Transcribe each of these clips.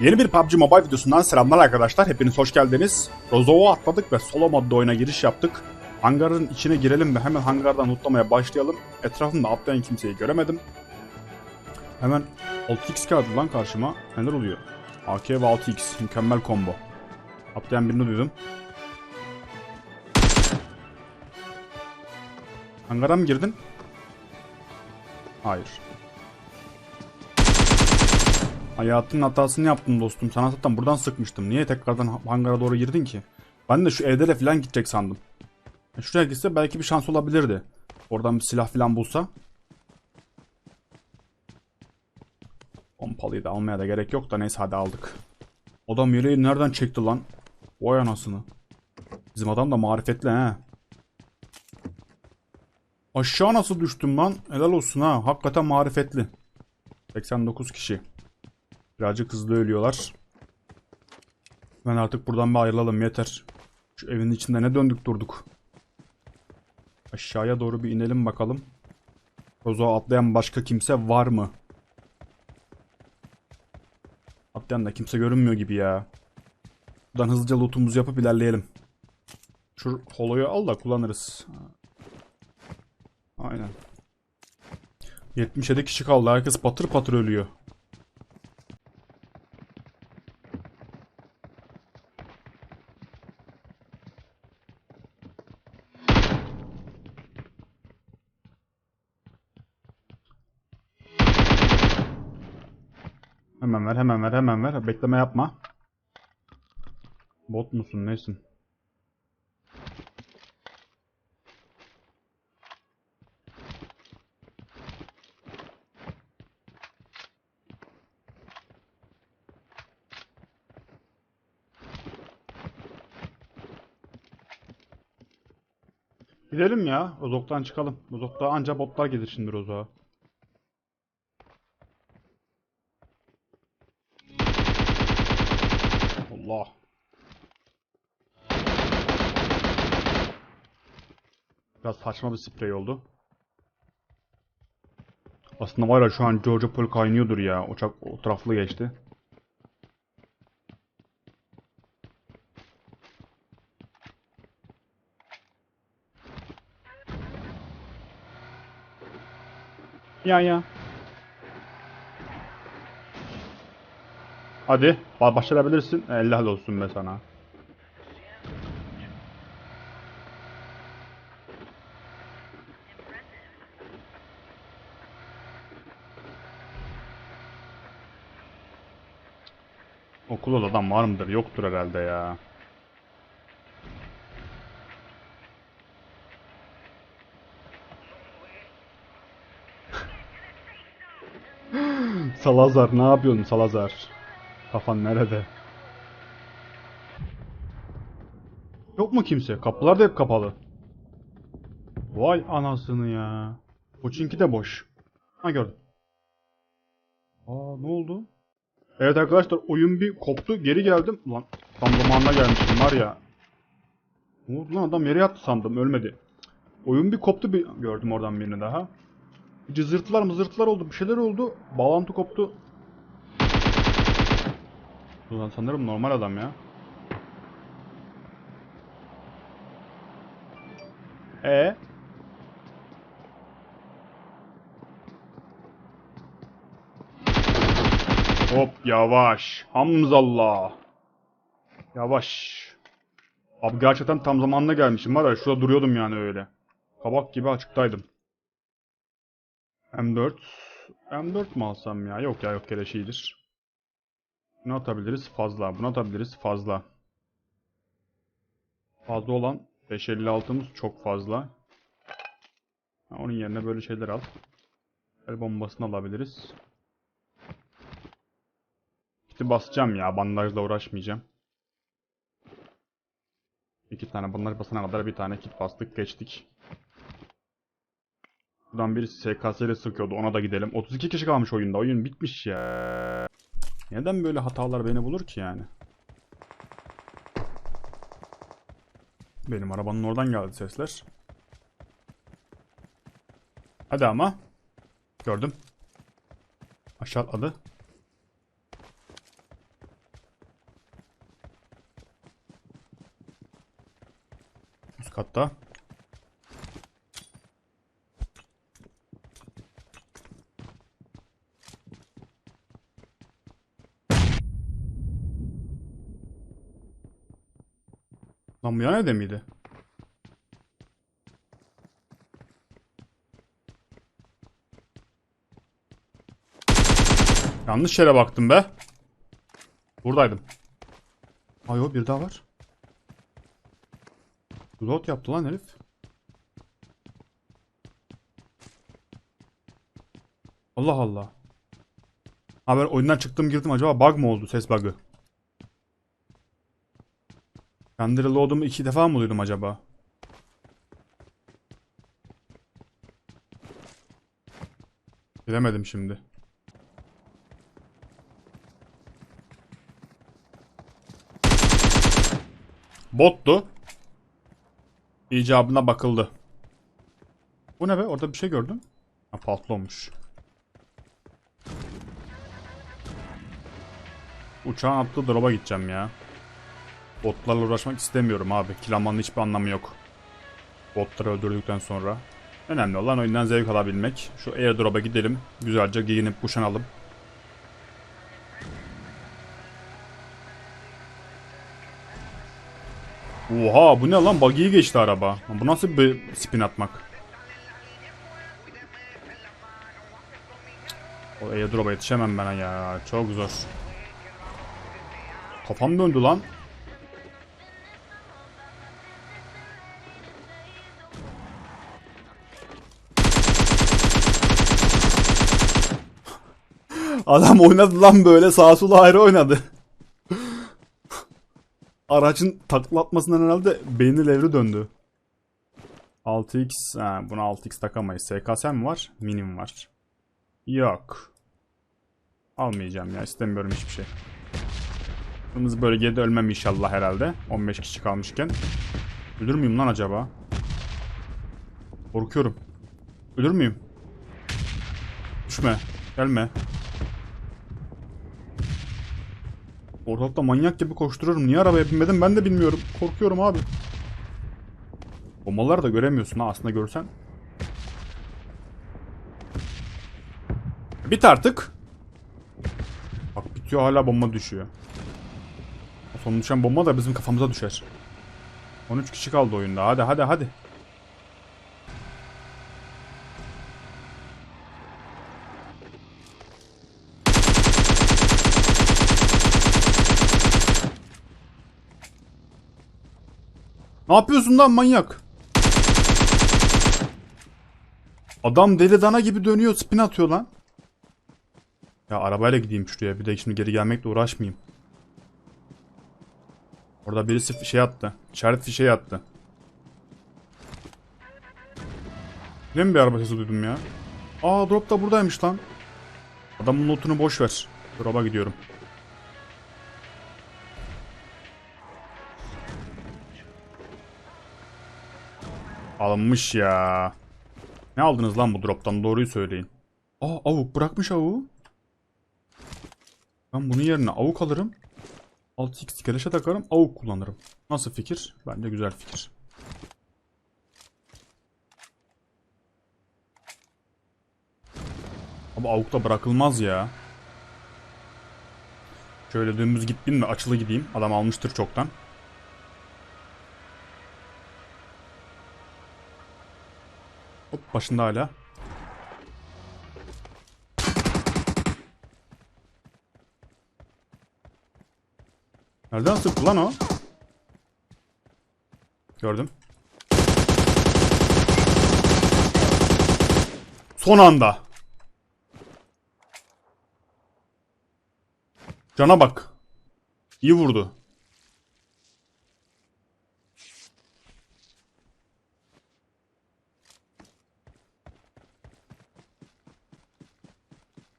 Yeni bir PUBG Mobile videosundan selamlar arkadaşlar. Hepiniz hoş geldiniz. Rozov'a atladık ve solo modda oyuna giriş yaptık. Hangarın içine girelim ve hemen hangardan lootlamaya başlayalım. Etrafımda atlayan kimseyi göremedim. Hemen 6x geldi lan karşıma. Neler oluyor? AK ve 6x. Mükemmel combo. Atlayan birini duydum. Hangara mı girdin? Hayır. Hayatının hatasını yaptın dostum. Sana zaten buradan sıkmıştım. Niye tekrardan hangara doğru girdin ki? Ben de şu evlere falan gidecek sandım. Şuraya gitse belki bir şans olabilirdi. Oradan bir silah falan bulsa. Pompalıyı da almaya da gerek yok da neyse hadi aldık. Adam yüreği nereden çekti lan? Vay anasını. Bizim adam da marifetli he. Aşağı nasıl düştüm lan? Helal olsun ha. Hakikaten marifetli. 89 kişi. Birazcık hızlı ölüyorlar. Ben artık buradan bir ayrılalım yeter. Şu evin içinde ne döndük durduk. Aşağıya doğru bir inelim bakalım. Rozo'a atlayan başka kimse var mı? Atlayan da kimse görünmüyor gibi ya. Buradan hızlıca lootumuzu yapıp ilerleyelim. Şu holoyu al da kullanırız. Aynen. 77 kişi kaldı. Herkes patır patır ölüyor. Hemen ver, hemen ver, hemen ver. Bekleme yapma. Bot musun, nesin? Gidelim ya. Rozok'tan çıkalım. Rozok'ta anca botlar gelir şimdi Rozok'a. Allah. Biraz saçma bir sprey oldu. Aslında var ya şu an Georgia Pearl kaynıyordur ya. Uçak o taraflı geçti. Ya ya. Hadi ba- başarabilirsin. Helal olsun be sana. Okulda da adam var mıdır? Yoktur herhalde ya. Salazar ne yapıyorsun Salazar? Kafan nerede? Yok mu kimse? Kapılar da hep kapalı. Vay anasını ya. Koçinki de boş. Ha gördüm. Aa ne oldu? Evet arkadaşlar oyun bir koptu. Geri geldim. Lan tam zamanına gelmişim var ya. Ne oldu lan adam yere yattı sandım ölmedi. Oyun bir koptu bir gördüm oradan birini daha. Cızırtılar mızırtılar oldu bir şeyler oldu. Bağlantı koptu. Ulan sanırım normal adam ya. E Hop yavaş. Hamzallah. Yavaş. Abi gerçekten tam zamanında gelmişim var ya şurada duruyordum yani öyle. Kabak gibi açıktaydım. M4. M4 mu alsam ya? Yok ya yok keleş iyidir. Bunu atabiliriz fazla. Bunu atabiliriz fazla. Fazla olan 556'mız çok fazla. Onun yerine böyle şeyler al. El bombasını alabiliriz. Kiti basacağım ya. Bandajla uğraşmayacağım. İki tane bandaj basana kadar bir tane kit bastık geçtik. Buradan birisi SKS ile sıkıyordu. Ona da gidelim. 32 kişi kalmış oyunda. Oyun bitmiş ya. Neden böyle hatalar beni bulur ki yani? Benim arabanın oradan geldi sesler. Hadi ama. Gördüm. Aşağı atladı. Üst katta. Lan bu yan miydi? Yanlış yere baktım be. Buradaydım. Ay o bir daha var. Reload yaptı lan herif. Allah Allah. Ha ben oyundan çıktım girdim acaba bug mı oldu ses bug'ı? Kendi reload'umu iki defa mı duydum acaba? Bilemedim şimdi. Bottu. İcabına bakıldı. Bu ne be? Orada bir şey gördüm. Ha palto olmuş. Uçağın attığı drop'a gideceğim ya. Botlarla uğraşmak istemiyorum abi. Kilamanın hiçbir anlamı yok. Botları öldürdükten sonra. Önemli olan oyundan zevk alabilmek. Şu airdrop'a gidelim. Güzelce giyinip kuşanalım. Oha bu ne lan? Buggy'yi geçti araba. Bu nasıl bir spin atmak? O airdrop'a yetişemem ben ya. Çok zor. Kafam döndü lan. Adam oynadı lan böyle sağa sola ayrı oynadı. Aracın taklatmasından herhalde beyni levri döndü. 6x, ha, buna 6x takamayız. SKS mi var? Minim var. Yok. Almayacağım ya istemiyorum hiçbir şey. Kırmızı bölgede ölmem inşallah herhalde. 15 kişi kalmışken. Ölür müyüm lan acaba? Korkuyorum. Ölür müyüm? Düşme. Gelme. Ortalıkta manyak gibi koşturuyorum. Niye arabaya binmedim ben de bilmiyorum. Korkuyorum abi. Bombaları da göremiyorsun ha aslında görsen. Bit artık. Bak bitiyor hala bomba düşüyor. Son düşen bomba da bizim kafamıza düşer. 13 kişi kaldı oyunda. Hadi hadi hadi. Ne yapıyorsun lan manyak? Adam deli dana gibi dönüyor spin atıyor lan. Ya arabayla gideyim şuraya bir de şimdi geri gelmekle uğraşmayayım. Orada birisi şey attı. İşaret fişeği attı. Yine mi bir araba sesi duydum ya? Aa drop da buradaymış lan. Adamın lootunu boş ver. Drop'a gidiyorum. Alınmış ya. Ne aldınız lan bu drop'tan doğruyu söyleyin. Aa avuk bırakmış avuğu. Ben bunun yerine avuk alırım. 6x keleşe takarım avuk kullanırım. Nasıl fikir? Bence güzel fikir. Ama avuk da bırakılmaz ya. Şöyle dümdüz git binme açılı gideyim. Adam almıştır çoktan. Başında hala. Nereden sıktı lan o? Gördüm. Son anda. Cana bak. İyi vurdu.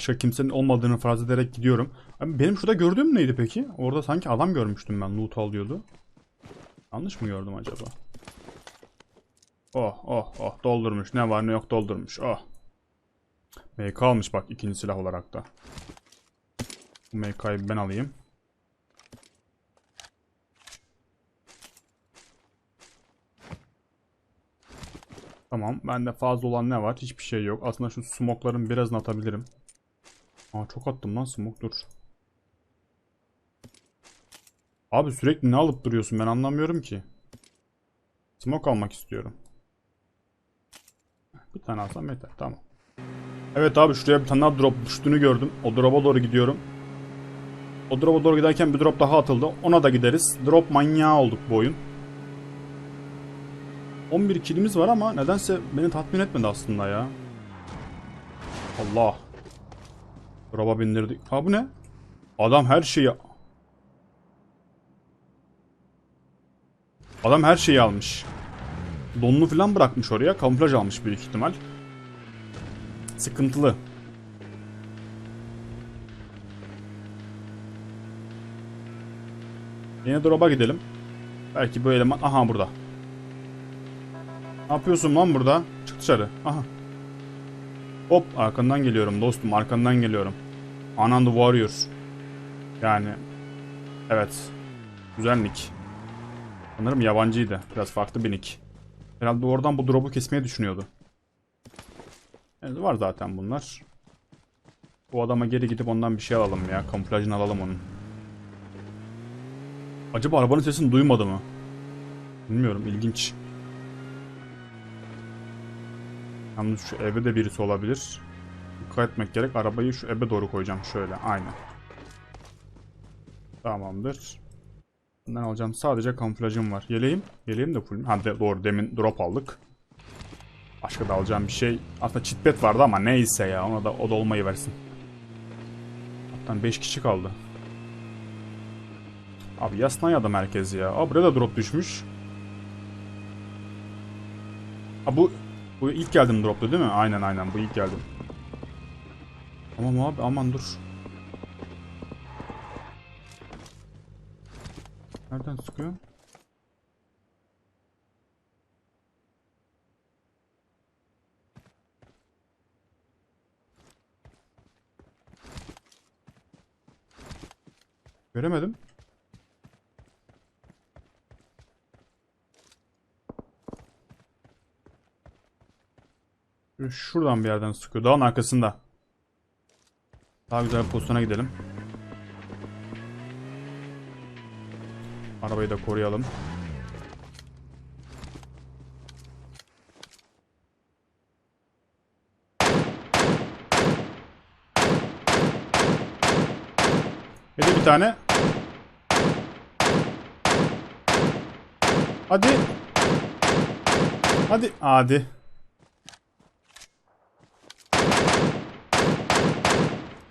Başka kimsenin olmadığını farz ederek gidiyorum. Abi benim şurada gördüğüm neydi peki? Orada sanki adam görmüştüm ben loot alıyordu. Yanlış mı gördüm acaba? Oh oh oh doldurmuş. Ne var ne yok doldurmuş. Oh. MK almış bak ikinci silah olarak da. Bu MK'yı ben alayım. Tamam. Bende fazla olan ne var? Hiçbir şey yok. Aslında şu smokların birazını atabilirim. Aa çok attım lan smoke dur. Abi sürekli ne alıp duruyorsun ben anlamıyorum ki. Smoke almak istiyorum. Bir tane alsam yeter tamam. Evet abi şuraya bir tane drop düştüğünü gördüm. O drop'a doğru gidiyorum. O drop'a doğru giderken bir drop daha atıldı. Ona da gideriz. Drop manyağı olduk bu oyun. 11 kilimiz var ama nedense beni tatmin etmedi aslında ya. Allah. Drop'a bindirdik. Ha bu ne? Adam her şeyi... Adam her şeyi almış. Donunu falan bırakmış oraya. Kamuflaj almış büyük ihtimal. Sıkıntılı. Yine drop'a gidelim. Belki bu eleman... Aha burada. Ne yapıyorsun lan burada? Çık dışarı. Aha. Hop arkandan geliyorum dostum arkandan geliyorum. Anand Warrior. Yani. Evet. Güzel nick. Sanırım yabancıydı. Biraz farklı bir nick. Herhalde oradan bu drop'u kesmeyi düşünüyordu. Evet, var zaten bunlar. Bu adama geri gidip ondan bir şey alalım ya. Kamuflajını alalım onun. Acaba arabanın sesini duymadı mı? Bilmiyorum ilginç. Yalnız şu eve de birisi olabilir. Dikkat etmek gerek. Arabayı şu eve doğru koyacağım. Şöyle aynen. Tamamdır. Bundan alacağım. Sadece kamuflajım var. Yeleğim. Yeleğim de full. Ha de, doğru demin drop aldık. Başka da alacağım bir şey. Aslında chitpad vardı ama neyse ya. Ona da o da versin. Hatta 5 kişi kaldı. Abi Yasnaya da merkezi ya. Aa buraya da drop düşmüş. Ha bu bu ilk geldim droptu değil mi? Aynen aynen bu ilk geldim. Tamam abi aman dur. Nereden sıkıyor? Göremedim. Şuradan bir yerden sıkıyor. Dağın arkasında. Daha güzel bir pozisyona gidelim. Arabayı da koruyalım. Hadi bir tane. Hadi. Hadi. Hadi.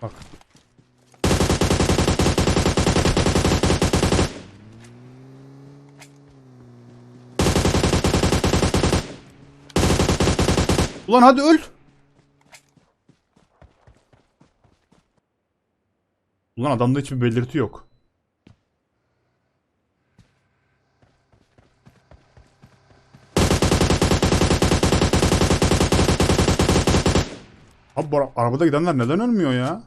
Bak. Ulan hadi öl. Ulan adamda hiçbir belirti yok. Abi arabada gidenler neden ölmüyor ya?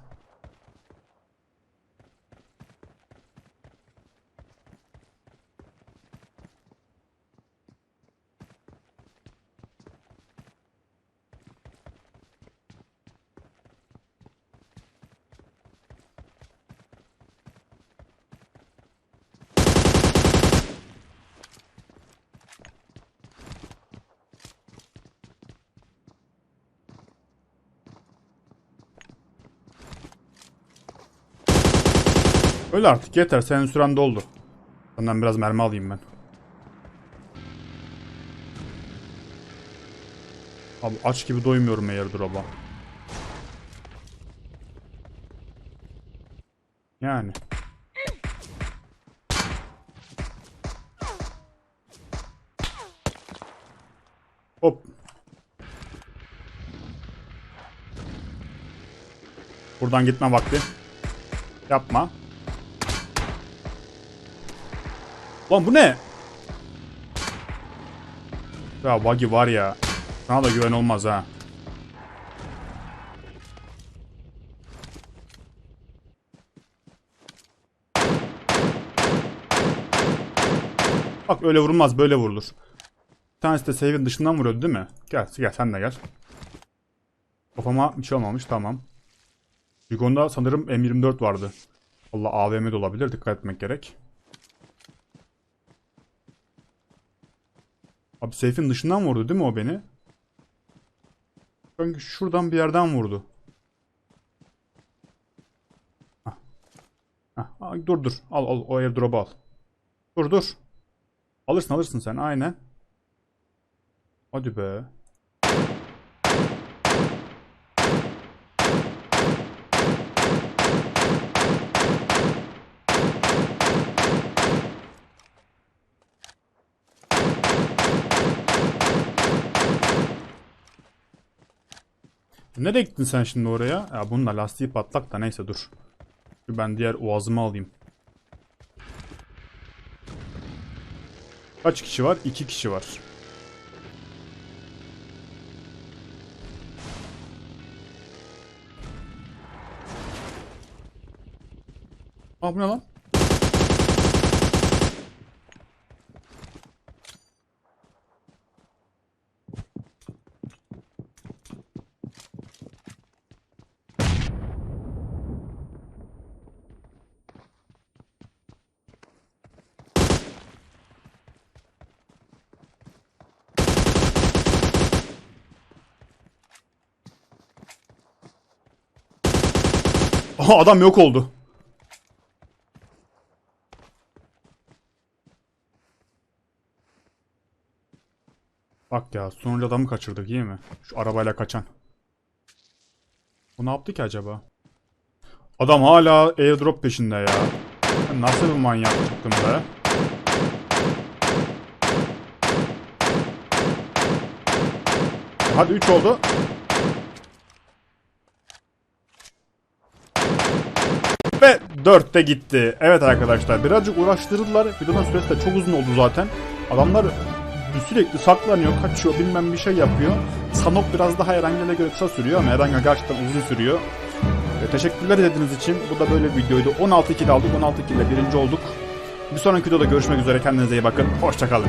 Öyle artık yeter. Senin süren doldu. Senden biraz mermi alayım ben. Abi aç gibi doymuyorum airdrop'a. Yani. Hop. Buradan gitme vakti. Yapma. Lan bu ne? Ya buggy var ya. Sana da güven olmaz ha. Bak öyle vurulmaz böyle vurulur. tanesi de save'in dışından vuruyordu değil mi? Gel gel sen de gel. Kafama bir şey olmamış tamam. Yugon'da sanırım M24 vardı. Allah AVM de olabilir dikkat etmek gerek. Abi safe'in dışından vurdu değil mi o beni? Sanki şuradan bir yerden vurdu. Hah. Hah, dur dur. Al al o airdrop'u al. Dur dur. Alırsın alırsın sen aynen. Hadi be. Nereye gittin sen şimdi oraya? Ya bunun da lastiği patlak da neyse dur. Ben diğer oğazımı alayım. Kaç kişi var? İki kişi var. Aa bu ne lan? Aha adam yok oldu. Bak ya sonuncu adamı kaçırdık iyi mi? Şu arabayla kaçan. Bu ne yaptı ki acaba? Adam hala airdrop peşinde ya. Nasıl bir manyak çıktım be? Hadi 3 oldu. Ve 4 de gitti. Evet arkadaşlar birazcık uğraştırdılar. Videonun süresi de çok uzun oldu zaten. Adamlar sürekli saklanıyor, kaçıyor, bilmem bir şey yapıyor. Sanok biraz daha Erangel'e göre kısa sürüyor ama Erangel gerçekten uzun sürüyor. E, teşekkürler izlediğiniz için. Bu da böyle bir videoydu. 16 kill aldık, 16 kill ile birinci olduk. Bir sonraki videoda görüşmek üzere. Kendinize iyi bakın. Hoşçakalın.